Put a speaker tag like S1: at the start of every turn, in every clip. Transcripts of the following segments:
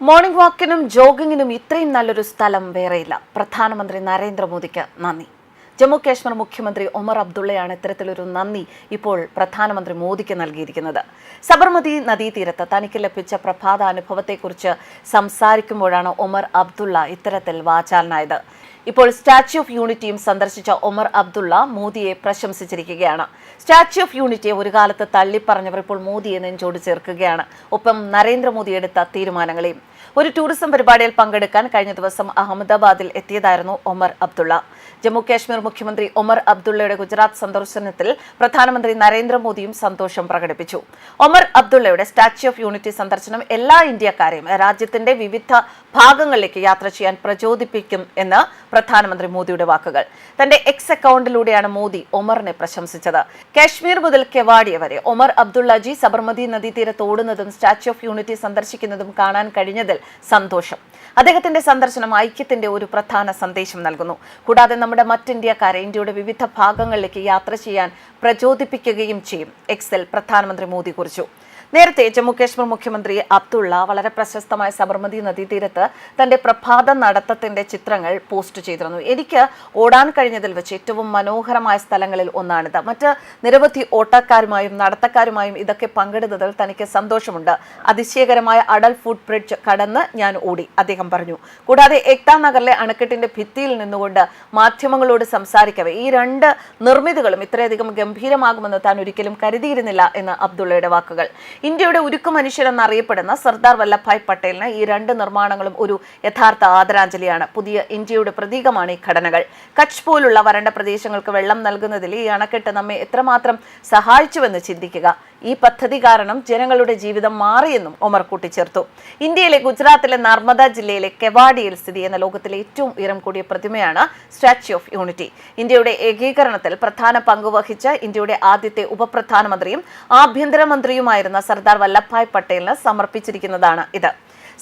S1: Morning വാക്കിനും ജോഗിങ്ങിനും ഇത്രയും നല്ലൊരു സ്ഥലം വേറെയില്ല. പ്രധാനമന്ത്രി നരേന്ദ്രമോദിക്ക് നന്ദി. ജമ്മു കാശ്മീർ മുഖ്യമന്ത്രി ഒമർ അബ്ദുള്ളയാണ് ഇത്തരത്തിലൊരു നന്ദി ഇപ്പോൾ പ്രധാനമന്ത്രി മോദിക്ക് നൽകിയിരിക്കുന്നത്. സബർമതി നദീതീരത്ത് തനിക്ക് ലഭിച്ച പ്രഭാത അനുഭവത്തെക്കുറിച്ച് സംസാരിക്കുമ്പോഴാണ് ഒമർ അബ്ദുള്ള ഇത്തരത്തിൽ വാചാലനായത്. ഇപ്പോൾ സ്റ്റാച്യു ഓഫ് യൂണിറ്റിയും സന്ദർശിച്ച ഒമർ അബ്ദുള്ള മോദിയെ പ്രശംസിച്ചിരിക്കുകയാണ്. സ്റ്റാച്യു ഓഫ് യൂണിറ്റിയെ ഒരു കാലത്ത് തള്ളിപ്പറഞ്ഞവർ ഇപ്പോൾ മോദിയെ നെഞ്ചോട് ചേർക്കുകയാണ്. ഒപ്പം നരേന്ദ്രമോദി എടുത്ത തീരുമാനങ്ങളെയും ഒരു ടൂറിസം പരിപാടിയിൽ പങ്കെടുക്കാൻ കഴിഞ്ഞ ദിവസം അഹമ്മദാബാദിൽ എത്തിയതായിരുന്നു ഒമർ അബ്ദുള്ള. ജമ്മു കാശ്മീർ മുഖ്യമന്ത്രി ഒമർ അബ്ദുള്ളയുടെ ഗുജറാത്ത് സന്ദർശനത്തിൽ പ്രധാനമന്ത്രി നരേന്ദ്രമോദിയും സന്തോഷം പ്രകടിപ്പിച്ചു. ഒമർ അബ്ദുള്ളയുടെ സ്റ്റാച്യു ഓഫ് യൂണിറ്റി സന്ദർശനം എല്ലാ ഇന്ത്യക്കാരെയും രാജ്യത്തിന്റെ വിവിധ ഭാഗങ്ങളിലേക്ക് യാത്ര ചെയ്യാൻ പ്രചോദിപ്പിക്കും എന്ന് പ്രധാനമന്ത്രി മോദിയുടെ വാക്കുകൾ. തന്റെ എക്സ് അക്കൗണ്ടിലൂടെയാണ് മോദി ഒമറിനെ പ്രശംസിച്ചത്. കാശ്മീർ മുതൽ കെവാഡിയ വരെ ഒമർ അബ്ദുള്ളജി സബർമതി നദീതീരത്ത് ഓടുന്നതും സ്റ്റാച്യു ഓഫ് യൂണിറ്റി സന്ദർശിക്കുന്നതും കാണാൻ കഴിഞ്ഞതിൽ സന്തോഷം. അദ്ദേഹത്തിന്റെ സന്ദർശനം ഐക്യത്തിന്റെ ഒരു പ്രധാന സന്ദേശം നൽകുന്നു. കൂടാതെ നമ്മുടെ മറ്റ് ഇന്ത്യക്കാരെ ഇന്ത്യയുടെ വിവിധ ഭാഗങ്ങളിലേക്ക് യാത്ര ചെയ്യാൻ പ്രചോദിപ്പിക്കുകയും ചെയ്യും. എക്സൽ പ്രധാനമന്ത്രി മോദി കുറിച്ചു. നേരത്തെ ജമ്മു കാശ്മീർ മുഖ്യമന്ത്രി അബ്ദുള്ള വളരെ പ്രശസ്തമായ സബർമതി നദീതീരത്ത് തന്റെ പ്രഭാത നടത്തത്തിന്റെ ചിത്രങ്ങൾ പോസ്റ്റ് ചെയ്തിരുന്നു. എനിക്ക് ഓടാൻ കഴിഞ്ഞതിൽ വെച്ച് ഏറ്റവും മനോഹരമായ സ്ഥലങ്ങളിൽ ഒന്നാണിത്. മറ്റ് നിരവധി ഓട്ടക്കാരുമായും നടത്തക്കാരുമായും ഇതൊക്കെ പങ്കെടുത്തതിൽ തനിക്ക് സന്തോഷമുണ്ട്. അതിശയകരമായ അടൽ ഫുഡ് ബ്രിഡ്ജ് കടന്ന് ഞാൻ ഓടി അദ്ദേഹം പറഞ്ഞു. കൂടാതെ ഏക്താ നഗറിലെ അണക്കെട്ടിന്റെ ഭിത്തിയിൽ നിന്നുകൊണ്ട് മാധ്യമങ്ങളോട് സംസാരിക്കവേ ഈ രണ്ട് നിർമ്മിതികളും ഇത്രയധികം ഗംഭീരമാകുമെന്ന് താൻ ഒരിക്കലും കരുതിയിരുന്നില്ല എന്ന് അബ്ദുള്ളയുടെ വാക്കുകൾ. ഇന്ത്യയുടെ ഉരുക്കു മനുഷ്യൻ എന്നറിയപ്പെടുന്ന സർദാർ വല്ലഭായ് പട്ടേലിന് ഈ രണ്ട് നിർമ്മാണങ്ങളും ഒരു യഥാർത്ഥ ആദരാഞ്ജലിയാണ്. പുതിയ ഇന്ത്യയുടെ പ്രതീകമാണ് ഈ ഘടനകൾ. കച്ച് പോലുള്ള വരണ്ട പ്രദേശങ്ങൾക്ക് വെള്ളം നൽകുന്നതിൽ ഈ അണക്കെട്ട് നമ്മെ എത്രമാത്രം സഹായിച്ചുവെന്ന് ചിന്തിക്കുക. ഈ പദ്ധതി കാരണം ജനങ്ങളുടെ ജീവിതം മാറിയെന്നും ഒമർ കൂട്ടിച്ചേർത്തു. ഇന്ത്യയിലെ ഗുജറാത്തിലെ നർമ്മദ ജില്ലയിലെ കെവാഡിയിൽ സ്ഥിതി ചെയ്യുന്ന ലോകത്തിലെ ഏറ്റവും ഉയരം കൂടിയ പ്രതിമയാണ് സ്റ്റാച്യു ഓഫ് യൂണിറ്റി. ഇന്ത്യയുടെ ഏകീകരണത്തിൽ പ്രധാന പങ്കുവഹിച്ച ഇന്ത്യയുടെ ആദ്യത്തെ ഉപപ്രധാനമന്ത്രിയും ആഭ്യന്തരമന്ത്രിയുമായിരുന്ന സർദാർ വല്ലഭായ് പട്ടേലിന് സമർപ്പിച്ചിരിക്കുന്നതാണ് ഇത്.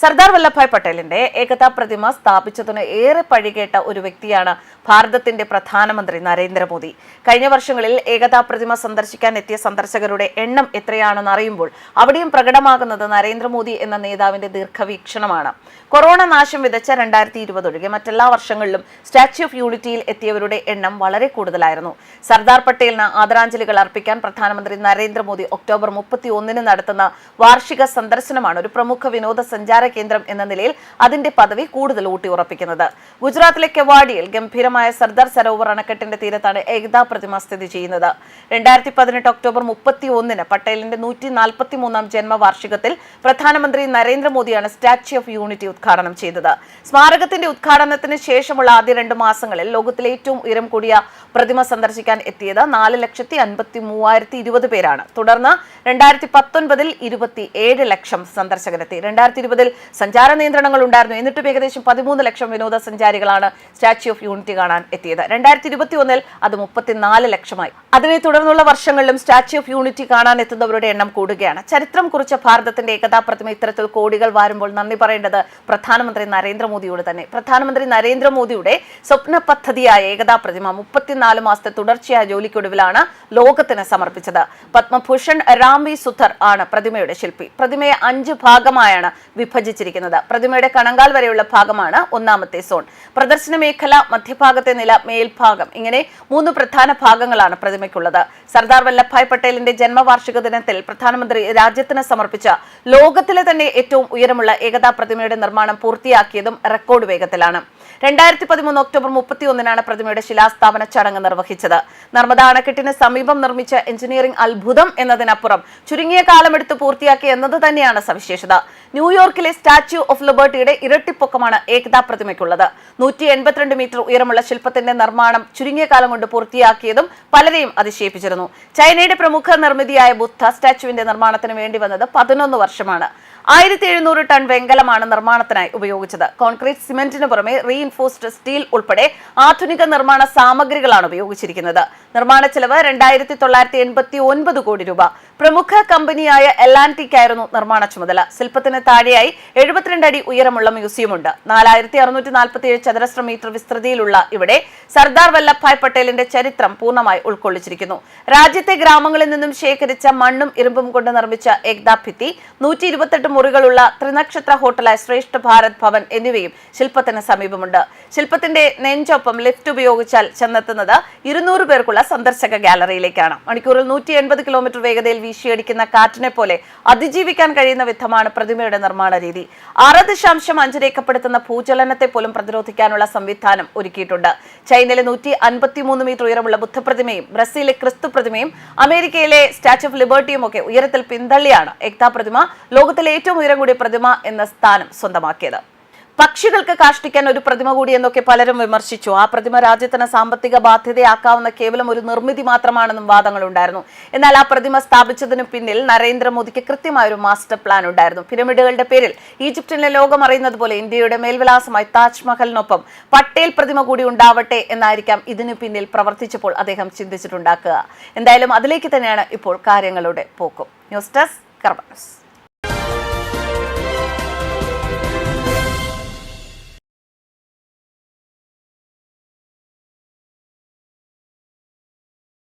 S1: സർദാർ വല്ലഭായ് പട്ടേലിന്റെ ഏകതാ പ്രതിമ സ്ഥാപിച്ചതിന് ഏറെ പഴികേട്ട ഒരു വ്യക്തിയാണ് ഭാരതത്തിന്റെ പ്രധാനമന്ത്രി നരേന്ദ്രമോദി. കഴിഞ്ഞ വർഷങ്ങളിൽ ഏകതാ പ്രതിമ സന്ദർശിക്കാൻ എത്തിയ സന്ദർശകരുടെ എണ്ണം എത്രയാണെന്ന് അറിയുമ്പോൾ അവിടെയും പ്രകടമാകുന്നത് നരേന്ദ്രമോദി എന്ന നേതാവിന്റെ ദീർഘവീക്ഷണമാണ്. കൊറോണ നാശം വിതച്ച രണ്ടായിരത്തി ഇരുപത് ഒഴികെ മറ്റെല്ലാ വർഷങ്ങളിലും സ്റ്റാച്യു ഓഫ് യൂണിറ്റിയിൽ എത്തിയവരുടെ എണ്ണം വളരെ കൂടുതലായിരുന്നു. സർദാർ പട്ടേലിന് ആദരാഞ്ജലികൾ അർപ്പിക്കാൻ പ്രധാനമന്ത്രി നരേന്ദ്രമോദി ഒക്ടോബർ മുപ്പത്തി ഒന്നിന് നടത്തുന്ന വാർഷിക സന്ദർശനമാണ് ഒരു പ്രമുഖ വിനോദസഞ്ചാര കേന്ദ്രം എന്ന നിലയിൽ അതിന്റെ പദവി കൂടുതൽ ഊട്ടിയുറപ്പിക്കുന്നത്. ഗുജറാത്തിലെ കെവാഡിയിൽ ഗംഭീരമായ സർദാർ സരോവർ അണക്കെട്ടിന്റെ തീരത്താണ് ഏകതാ പ്രതിമ സ്ഥിതി ചെയ്യുന്നത്. രണ്ടായിരത്തി പതിനെട്ട് ഒക്ടോബർ മുപ്പത്തി ഒന്നിന് പട്ടേലിന്റെ നൂറ്റി നാൽപ്പത്തി മൂന്നാം ജന്മവാർഷികത്തിൽ പ്രധാനമന്ത്രി നരേന്ദ്രമോദിയാണ് സ്റ്റാച്യു ഓഫ് യൂണിറ്റി ഉദ്ഘാടനം ചെയ്തത്. സ്മാരകത്തിന്റെ ഉദ്ഘാടനത്തിന് ശേഷമുള്ള ആദ്യ രണ്ട് മാസങ്ങളിൽ ലോകത്തിലെ ഏറ്റവും ഉയരം കൂടിയ പ്രതിമ സന്ദർശിക്കാൻ എത്തിയത് നാല് ലക്ഷത്തി അൻപത്തി മൂവായിരത്തി ഇരുപത് പേരാണ്. തുടർന്ന് രണ്ടായിരത്തി പത്തൊൻപതിൽ ഇരുപത്തി ഏഴ് ലക്ഷം സന്ദർശകരെത്തി. രണ്ടായിരത്തി ഇരുപതിൽ സഞ്ചാര നിയന്ത്രണങ്ങൾ ഉണ്ടായിരുന്നു. എന്നിട്ടും ഏകദേശം പതിമൂന്ന് ലക്ഷം വിനോദസഞ്ചാരികളാണ് സ്റ്റാച്യു ഓഫ് യൂണിറ്റി കാണാൻ എത്തിയത്. രണ്ടായിരത്തി ഇരുപത്തി ഒന്നിൽ അത് മുപ്പത്തിനാല് ലക്ഷമായി. അതിനെ തുടർന്നുള്ള വർഷങ്ങളിലും സ്റ്റാച്യു ഓഫ് യൂണിറ്റി കാണാൻ എത്തുന്നവരുടെ എണ്ണം കൂടുകയാണ്. ചരിത്രം കുറിച്ച ഭാരതത്തിന്റെ ഏകതാ പ്രതിമ ഇത്തരത്തിൽ കോടികൾ വാരുമ്പോൾ നന്ദി പറയേണ്ടത് പ്രധാനമന്ത്രി നരേന്ദ്രമോദിയോട് തന്നെ. പ്രധാനമന്ത്രി നരേന്ദ്രമോദിയുടെ സ്വപ്ന പദ്ധതിയായ ഏകതാ പ്രതിമ മുപ്പത്തിനാല് മാസത്തെ തുടർച്ചയായ ജോലിക്കൊടുവിലാണ് ലോകത്തിന് സമർപ്പിച്ചത്. പത്മഭൂഷൺ രാംവി സുധർ ആണ് പ്രതിമയുടെ ശില്പി. പ്രതിമയെ അഞ്ച് ഭാഗമായാണ് വിഭജിച്ചിരിക്കുന്നത്. പ്രതിമയുടെ കണങ്കാൽ വരെയുള്ള ഭാഗമാണ് ഒന്നാമത്തെ സോൺ. പ്രദർശന മേഖല മധ്യഭാഗത്തെ നില മേൽഭാഗം ഇങ്ങനെ മൂന്ന് പ്രധാന ഭാഗങ്ങളാണ് പ്രതിമയ്ക്കുള്ളത്. സർദാർ വല്ലഭായ് പട്ടേലിന്റെ ജന്മവാർഷിക ദിനത്തിൽ പ്രധാനമന്ത്രി രാജ്യത്തിന് സമർപ്പിച്ച ലോകത്തിലെ തന്നെ ഏറ്റവും ഉയരമുള്ള ഏകതാ പ്രതിമയുടെ നിർമ്മാണം പൂർത്തിയാക്കിയതും റെക്കോർഡ് വേഗത്തിലാണ്. രണ്ടായിരത്തി പതിമൂന്ന് ഒക്ടോബർ മുപ്പത്തി ഒന്നിനാണ് പ്രതിമയുടെ ശിലാസ്ഥാപന ചടങ്ങ് നിർവഹിച്ചത്. നർമ്മദ അണക്കെട്ടിന് സമീപം നിർമ്മിച്ച എഞ്ചിനീയറിംഗ് അത്ഭുതം എന്നതിനപ്പുറം ചുരുങ്ങിയ കാലമെടുത്ത് പൂർത്തിയാക്കി എന്നത് തന്നെയാണ് സവിശേഷത. ന്യൂയോർക്കിലെ സ്റ്റാച്യു ഓഫ് ലിബർട്ടിയുടെ ഇരട്ടിപ്പൊക്കമാണ് ഏകതാ പ്രതിമയ്ക്കുള്ളത് നൂറ്റി എൺപത്തിരണ്ട് മീറ്റർ ഉയരമുള്ള ശില്പത്തിന്റെ നിർമ്മാണം ചുരുങ്ങിയ കാലം കൊണ്ട് പൂർത്തിയാക്കിയതും പലരെയും അതിശയിപ്പിച്ചിരുന്നു. ചൈനയുടെ പ്രമുഖ നിർമ്മിതിയായ ബുദ്ധ സ്റ്റാച്യുവിന്റെ നിർമ്മാണത്തിന് വേണ്ടി വന്നത് പതിനൊന്ന് വർഷമാണ്. ആയിരത്തി എഴുന്നൂറ് ടൺ വെങ്കലമാണ് നിർമ്മാണത്തിനായി ഉപയോഗിച്ചത്. കോൺക്രീറ്റ് സിമെന്റിന് പുറമെ റീഇൻഫോഴ്സ്ഡ് സ്റ്റീൽ ഉൾപ്പെടെ ആധുനിക നിർമ്മാണ സാമഗ്രികളാണ് ഉപയോഗിച്ചിരിക്കുന്നത്. നിർമ്മാണ ചെലവ് രണ്ടായിരത്തി തൊള്ളായിരത്തി എൺപത്തി ഒൻപത് കോടി രൂപ. പ്രമുഖ കമ്പനിയായ എല്ലാന്റിക്കായിരുന്നു നിർമ്മാണ ചുമതല. ശില്പത്തിന് താഴെയായി എഴുപത്തിരണ്ട് അടി ഉയരമുള്ള മ്യൂസിയമുണ്ട്. നാലായിരത്തി അറുന്നൂറ്റി നാൽപ്പത്തി ഏഴ് ചതുരശ്ര മീറ്റർ വിസ്തൃതിയിലുള്ള ഇവിടെ സർദാർ വല്ലഭായ് പട്ടേലിന്റെ ചരിത്രം പൂർണമായി ഉൾക്കൊള്ളിച്ചിരിക്കുന്നു. രാജ്യത്തെ ഗ്രാമങ്ങളിൽ നിന്നും ശേഖരിച്ച മണ്ണും ഇരുമ്പും കൊണ്ട് നിർമ്മിച്ച ഏകതാ ഭിത്തി നൂറ്റി ഇരുപത്തെട്ട് മുറികളുള്ള ത്രിനക്ഷത്ര ഹോട്ടലായ ശ്രേഷ്ഠ ഭാരത് ഭവൻ എന്നിവയും ശില്പത്തിന് സമീപമുണ്ട്. ശില്പത്തിന്റെ നെഞ്ചൊപ്പം ലിഫ്റ്റ് ഉപയോഗിച്ചാൽ ചെന്നെത്തുന്നത് ഇരുന്നൂറ് പേർക്കുള്ള സന്ദർശക ഗാലറിയിലേക്കാണ്. മണിക്കൂറിൽ നൂറ്റി എൺപത് കിലോമീറ്റർ വേഗതയിൽ വീശിയടിക്കുന്ന കാറ്റിനെ പോലെ അതിജീവിക്കാൻ കഴിയുന്ന വിധമാണ് പ്രതിമയുടെ നിർമ്മാണ രീതി. ആറ് ദശാംശം അഞ്ച് രേഖപ്പെടുത്തുന്ന ഭൂചലനത്തെ പോലും പ്രതിരോധിക്കാനുള്ള സംവിധാനം ഒരുക്കിയിട്ടുണ്ട്. ചൈനയിലെ നൂറ്റി അൻപത്തിമൂന്ന് മീറ്റർ ഉയരമുള്ള ബുദ്ധപ്രതിമയും ബ്രസീലിലെ ക്രിസ്തു പ്രതിമയും അമേരിക്കയിലെ സ്റ്റാച്യു ഓഫ് ലിബർട്ടിയും ഒക്കെ ഉയരത്തിൽ പിന്തള്ളിയാണ്. ഏക്താ പ്രതിമ ലോകത്തിലെ ഏറ്റവും ഉയരം കൂടിയ പ്രതിമ എന്ന സ്ഥാനം സ്വന്തമാക്കിയത്. പക്ഷികൾക്ക് കാഷ്ടിക്കാൻ ഒരു പ്രതിമ കൂടി എന്നൊക്കെ പലരും വിമർശിച്ചു. ആ പ്രതിമ രാജ്യത്തിന് സാമ്പത്തിക ബാധ്യതയാക്കാവുന്ന കേവലം ഒരു നിർമ്മിതി മാത്രമാണെന്നും വാദങ്ങൾ ഉണ്ടായിരുന്നു എന്നാൽ ആ പ്രതിമ സ്ഥാപിച്ചതിന് പിന്നിൽ നരേന്ദ്രമോദിക്ക് കൃത്യമായ ഒരു മാസ്റ്റർ പ്ലാൻ ഉണ്ടായിരുന്നു. പിരമിഡുകളുടെ പേരിൽ ഈജിപ്തിലെ ലോകം അറിയുന്നത് പോലെ ഇന്ത്യയുടെ മേൽവിലാസമായി താജ്മഹലിനൊപ്പം പട്ടേൽ പ്രതിമ കൂടി ഉണ്ടാവട്ടെ എന്നായിരിക്കാം ഇതിനു പിന്നിൽ പ്രവർത്തിച്ചപ്പോൾ അദ്ദേഹം ചിന്തിച്ചിട്ടുണ്ടാക്കുക. എന്തായാലും അതിലേക്ക് തന്നെയാണ് ഇപ്പോൾ കാര്യങ്ങളുടെ പോക്കും. ന്യൂസ് ഡെസ്ക് കർമ്മ